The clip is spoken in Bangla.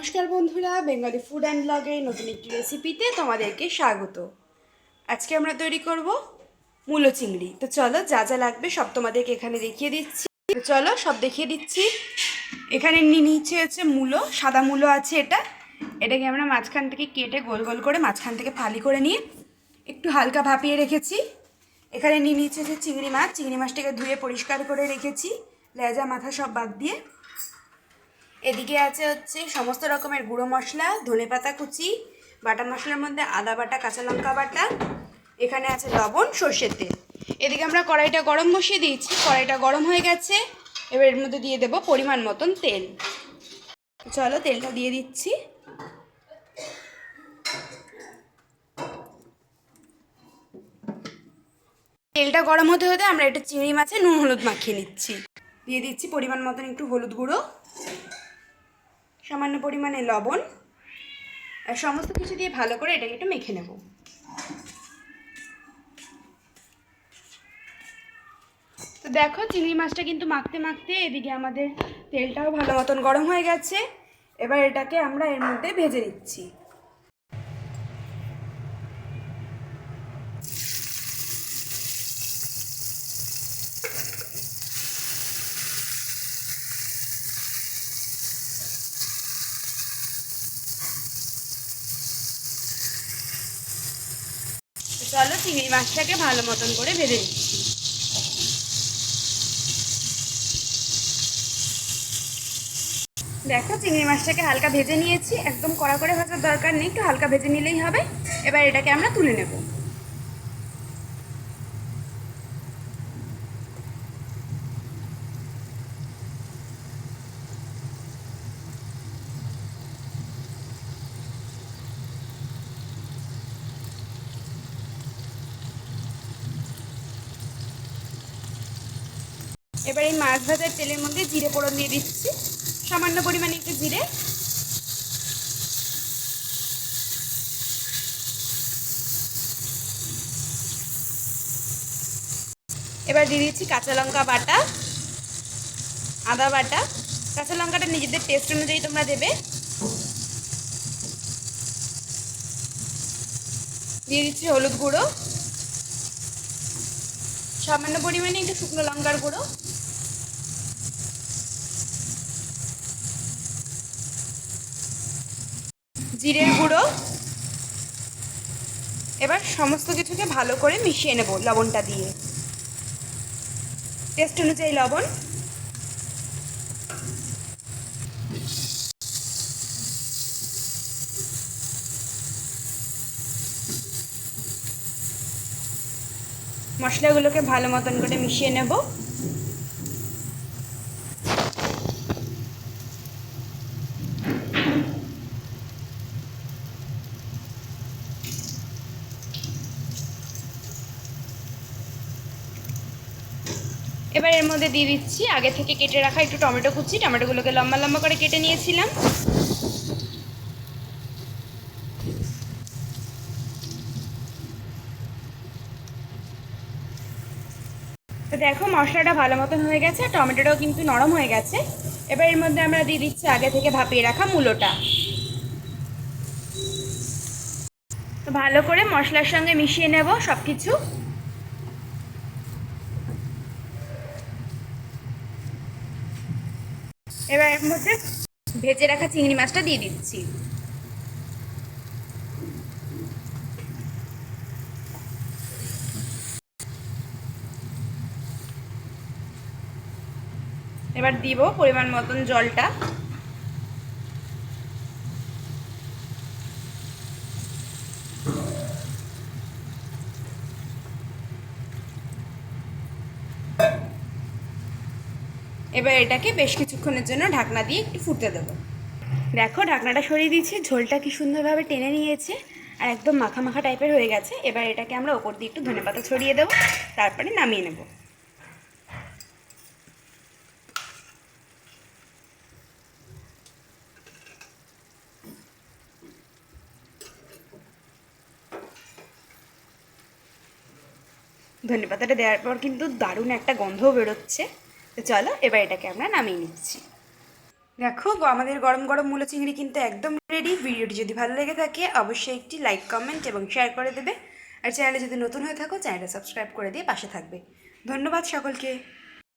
নমস্কার বন্ধুরা, বেঙ্গলি ফুড অ্যান্ড ব্লগে নতুন একটি রেসিপিতে তোমাদেরকে স্বাগত। আজকে আমরা তৈরি করব মূলো চিংড়ি। তো চলো, যা যা লাগবে সব তোমাদেরকে এখানে দেখিয়ে দিচ্ছি। তো চলো, সব দেখিয়ে দিচ্ছি। এখানে নিচ্ছে হচ্ছে মূলো, সাদা মূলো আছে এটা। এটাকে আমরা মাঝখান থেকে কেটে গোল গোল করে মাঝখান থেকে ফালি করে নিয়ে একটু হালকা ভাপিয়ে রেখেছি। এখানে নিয়ে নিচ্ছে হচ্ছে চিংড়ি মাছ। চিংড়ি মাছটাকে ধুয়ে পরিষ্কার করে রেখেছি। লেজা, মাথা সব বাদ দিয়ে। এদিকে আছে হচ্ছে সমস্ত রকমের গুঁড়ো মশলা, ধনে পাতা কুচি, বাটা মশলার মধ্যে আদা বাটা, কাঁচা লঙ্কা বাটা, এখানে আছে লবণ, সর্ষের তেল। এদিকে আমরা কড়াইটা গরম বসিয়ে দিয়েছি, কড়াইটা গরম হয়ে গেছে, এবার এর মধ্যে দিয়ে দেবো পরিমাণ মতন তেল। চলো তেলটা দিয়ে দিচ্ছি। তেলটা গরম হতে হতে আমরা এটা চিংড়ি মাছে নুন হলুদ মাখিয়ে নিচ্ছি। দিয়ে দিচ্ছি পরিমাণ মতন একটু হলুদ গুঁড়ো। সামান্য পরিমাণে লবণ, আর সমস্ত কিছু দিয়ে ভালো করে এটাকে একটু মেখে নেব। তো দেখো চিংড়ি মাছটা কিন্তু মাখতে মাখতে এদিকে আমাদের তেলটাও ভালো মতন গরম হয়ে গেছে। এবার এটাকে আমরা এর মধ্যে ভেজে নিচ্ছি। চলো চিংড়ি মাছটাকে ভালো মতন করে ভেজে নিচ্ছি। দেখো, চিংড়ি মাছটাকে হালকা ভেজে নিয়েছি। একদম কড়া করে ভাজার দরকার নেই, একটু হালকা ভেজে নিলেই হবে। এবার এটাকে আমরা তুলে নেব। এবার এই মাছ ভাজার তেলের মধ্যে জিরে ফোড়ন দিয়ে দিচ্ছি। সামান্য পরিমাণে একটু জিরে। এবার দিয়ে দিচ্ছি কাঁচা লঙ্কা বাটা, আদা বাটা। কাঁচা লঙ্কাটা নিজেদের টেস্ট অনুযায়ী তোমরা দেবে। দিয়ে দিচ্ছি হলুদ গুঁড়ো। সামান্য পরিমাণে একটু শুকনো লঙ্কার গুঁড়ো। জিরের গুঁড়ো। এবার সমস্ত কিছুকে ভালো করে মিশিয়ে নেব লবণটা দিয়ে। টেস্ট অনুযায়ী লবণ। মশলাগুলোকে ভালো মতন করে মিশিয়ে নেব। এবার এর মধ্যে দিয়ে দিচ্ছি। আগে থেকে কেটে রাখা একটু টমেটো কুচি। টমেটোগুলোকে লম্বা লম্বা করে কেটে নিয়েছিলাম। তো দেখো, মশলাটা ভালো মতন হয়ে গেছে টমেটোটাও কিন্তু নরম হয়ে গেছে। এবার এর মধ্যে আমরা দিয়ে দিচ্ছি আগে থেকে ভাপিয়ে রাখা মূলোটা। তো ভালো করে মশলার সঙ্গে মিশিয়ে নেব সব কিছু এবার এর মধ্যে ভেজে রাখা চিংড়ি মাছটা দিয়ে দিচ্ছি। এবার দিব পরিমাণ মতন জলটা। এবার এটাকে বেশ কিছুক্ষণের জন্য ঢাকনা দিয়ে একটু ফুটতে দেবো। দেখো, ঢাকনাটা সরিয়ে দিয়েছি, ঝোলটা কি সুন্দরভাবে টেনে নিয়েছে আর একদম মাখা মাখা টাইপের হয়ে গেছে। এবার এটাকে আমরা ওপর দিয়ে একটু ধনেপাতা ছড়িয়ে দেবো, তারপরে নামিয়ে নেব। ধনে পাতাটা দেওয়ার পর কিন্তু দারুণ একটা গন্ধও বেরোচ্ছে। তো চলো, এবার এটাকে আমরা নামিয়ে নিচ্ছি। দেখো আমাদের গরম গরম মূলো চিংড়ি কিন্তু একদম রেডি ভিডিওটি যদি ভালো লেগে থাকে, অবশ্যই একটি লাইক কমেন্ট এবং শেয়ার করে দেবে। আর চ্যানেলে যদি নতুন হয়ে থাকো চ্যানেলটা সাবস্ক্রাইব করে দিয়ে পাশে থাকবে। ধন্যবাদ সকলকে।